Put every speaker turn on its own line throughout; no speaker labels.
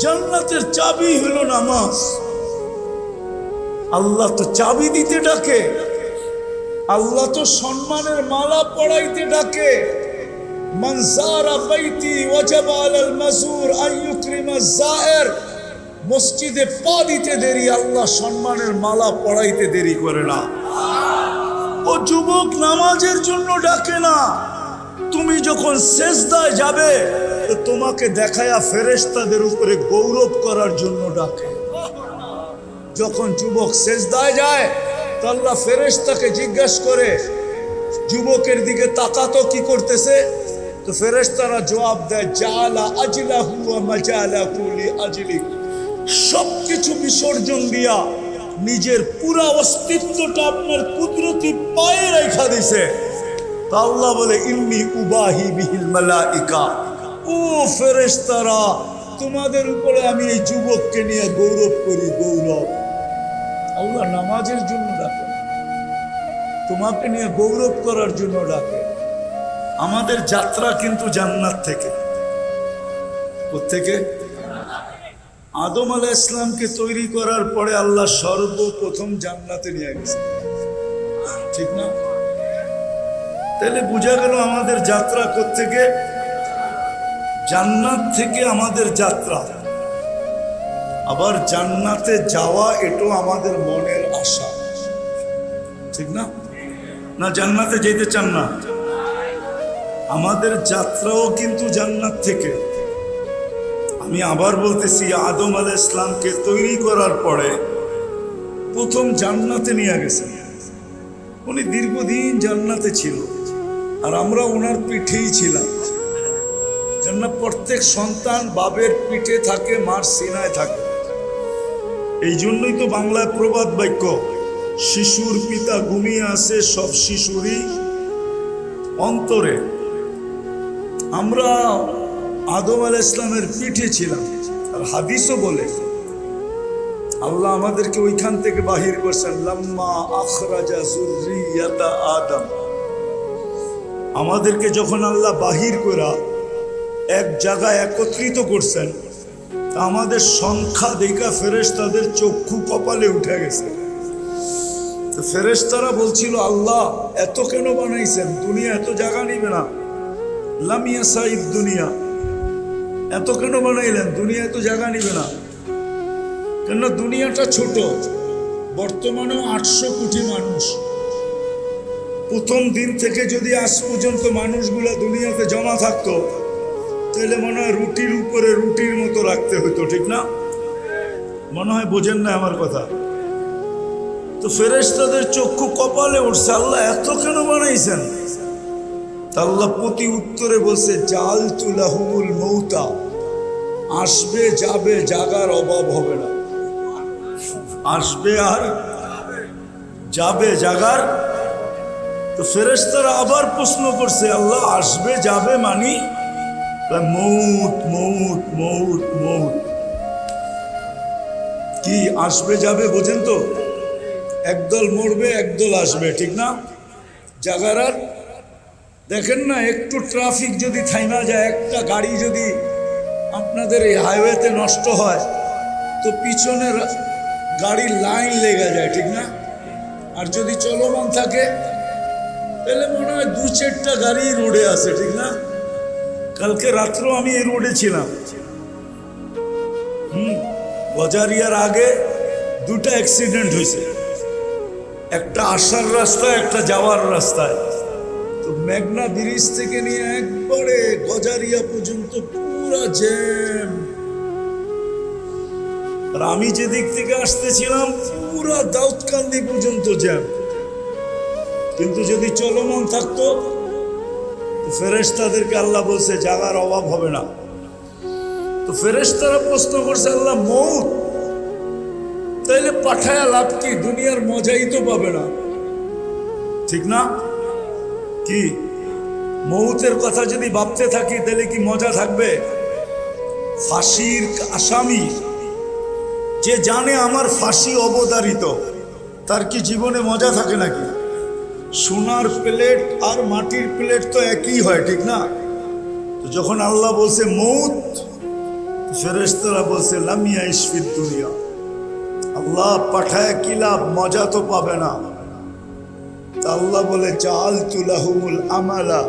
জান্নাতের চাবি হলো নামাজ। আল্লাহ তো চাবি দিতে ডাকে। আল্লাহ তো সম্মানের মালা পড়াইতে ডাকে। মসজিদে পা দিতে দেরি, আল্লাহ সম্মানের মালা পড়াইতে দেরি করে না। ও যুবক, নামাজের জন্য ডাকে না। তুমি যখন শেষদায় যাবে তো তোমাকে দেখায়া ফেরেশতাদের উপরে গৌরব করার জন্য ডাকে। যখন যুবক শেষদায় যায় তো ফেরেশতাকে জিজ্ঞাসা করে, যুবকের দিকে তাকাতো কি করতেছে? তো ফেরেশতারা জবাব দেয়, জালা আজলাহু ওয়া মাজালাহু লিআজলি সবকিছু বিসর্জন দিয়া নিজের পুরা অস্তিত্বটা আপনার কুদরতি পায়ে রেখা দিছে। তা আল্লাহ বলে, ইন্নি উবাহি বিহিল মালাইকা। ও ফেরেশতারা, তোমাদের উপরে আমি এই যুবককে নিয়ে গৌরব করি, গৌরব। আল্লাহ নামাজের জন্য ডাকে। তোমাকে নিয়ে গৌরব করার জন্য ডাকে। আমাদের যাত্রা কিন্তু জান্নাত থেকে। থেকে আদম আলাহ ইসলামকে তৈরি করার পরে আল্লাহ সর্বপ্রথম জান্নাতে নিয়ে গেছে। ঠিক না? তাহলে বোঝা গেল আমাদের যাত্রা থেকে জান্নাত থেকে আমাদের যাত্রা। আবার জান্নাতে যাওয়া এটাও আমাদের মনের আশা। ঠিক না? না, জান্নাতে যেতে চান না। আমাদের যাত্রাও কিন্তু জান্নাত থেকে। আমি আবার বলতেছি, আদম আলাহ ইসলামকে তৈরি করার পরে প্রথম জান্নাতে নিয়ে গেছে উনি দীর্ঘদিন জান্নাতে ছিল। আর আমরা ওনার পিঠেই ছিলাম। কেননা প্রত্যেক সন্তান বাবের পিঠে থাকে, মার সিনায় থাকে। এই জন্যই তো বাংলায় প্রবাদ বাক্য, শিশুর পিতা ঘুমিয়ে আসে সব শিশুরই অন্তরে। আমরা আদম আল ইসলামের পিঠে ছিলাম, আর হাদিসও বলে, আল্লাহ আমাদেরকে ওইখান থেকে বাহির করছেন, লাম্মা আখরাজা আদম। আমাদেরকে যখন আল্লাহ বাহির করা এক জায়গায় একত্রিত করছেন আমাদের সংখ্যা দেখা ফেরেস তাদের চক্ষু কপালে উঠে গেছে। তো ফেরেশতারা বলছিল, আল্লাহ, এত কেন বানাইছেন? দুনিয়া এত জায়গা নিবে না। লামিয়া সাইদ দুনিয়া। এত কেন বানাইলেন? দুনিয়া এত জায়গা নিবে না। কেন দুনিয়াটা ছোট, বর্তমানেও আটশো কোটি মানুষ। প্রথম দিন থেকে যদি আজ পর্যন্ত মানুষগুলো দুনিয়াতে জমা থাকতো তাহলে মনে হয় রুটির উপরে রুটির মতো রাখতে হতো ঠিক না? মনে হয় বোঝেন না আমার কথা। তো ফেরেশতাদের চক্ষু কপালে উঠছে, আল্লাহ এত কেন বানাইছেন? আল্লাহ প্রতি উত্তরে বলছে জাল তুলাহুল মৌতা। আসবে, যাবে, জাগার অভাব হবে না। আসবে আর যাবে, জাগার? তো ফেরেশতারা আবার প্রশ্ন করছে, আল্লাহ, আসবে, যাবে মানি মৌত মৌত মৌত মৌত। কি আসবে যাবে বোঝেন তো? একদল মরবে, একদল আসবে, ঠিক না? জাগার আর দেখেন না, একটু ট্রাফিক যদি থাইমা যায়, একটা গাড়ি যদি আপনাদের এই হাইওয়েতে নষ্ট হয়, তো পিছনের গাড়ির লাইন লেগে যায়, ঠিক না? আর যদি চলমান থাকে, তাহলে মনে হয় দু চারটা গাড়ি রোডে আছে, ঠিক না? কালকে রাত্রেও আমি এই রোডে ছিলাম। হুম, গজারিয়ার আগে দুটা অ্যাক্সিডেন্ট হয়েছে। একটা আসার রাস্তায়, একটা যাওয়ার রাস্তায়। তো মেঘনা ব্রিজ থেকে নিয়ে একবারে গজারিয়া পর্যন্ত পুরা জ্যাম আর আমি যে দিক থেকে আসতেছিলাম, পুরা দাউদকান্দি পর্যন্ত জ্যাম কিন্তু যদি চলমান থাকতো ফেরেশতাদেরকে আল্লাহ বলছে, জাগার অভাব হবে না। তো ফেরেশতারা প্রশ্ন করছে, আল্লাহ, মৌত? তাইলে পাঠায়া লাভ কি? দুনিয়ার মজাই তো পাবে না। ঠিক না? কি? মৌতের কথা যদি ভাবতে থাকি তাহলে কি মজা থাকবে? ফাঁসির আসামি, যে জানে আমার ফাঁসি অবতারিত, তার কি জীবনে মজা থাকে নাকি? সোনার প্লেট আর মাটির প্লেট তো একই হয়, ঠিক না? তো যখন আল্লাহ বলছে, মৌত ফেরেশতারা বলছে লামিয়া ইসফিদ দুনিয়া। আল্লাহ পাঠায় কি লাভ? মজা তো পাবে না। আল্লাহ বলে চাল তুলাহুমুল আমালা।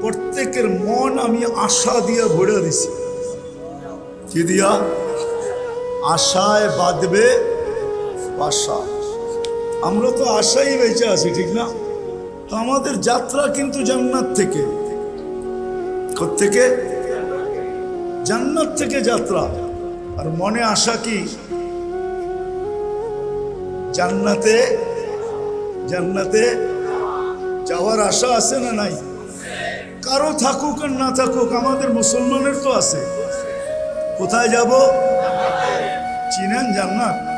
প্রত্যেকের মন আমি আশা দিয়ে ভরে দিছি। কি দিয়া? আশায় বাঁধবে আমরা তো আশাই বেঁচে আছি, ঠিক না? তো আমাদের যাত্রা কিন্তু জান্নাত থেকে। থেকে জান্নাত থেকে যাত্রা। আর মনে আশা কি? জান্নাতে জান্নাতে যাওয়ার আশা আছে না নাই? কারও থাকুক আর না থাকুক, আমাদের মুসলমানের তো আছে। কোথায় যাব? চিনেন জান্নাত।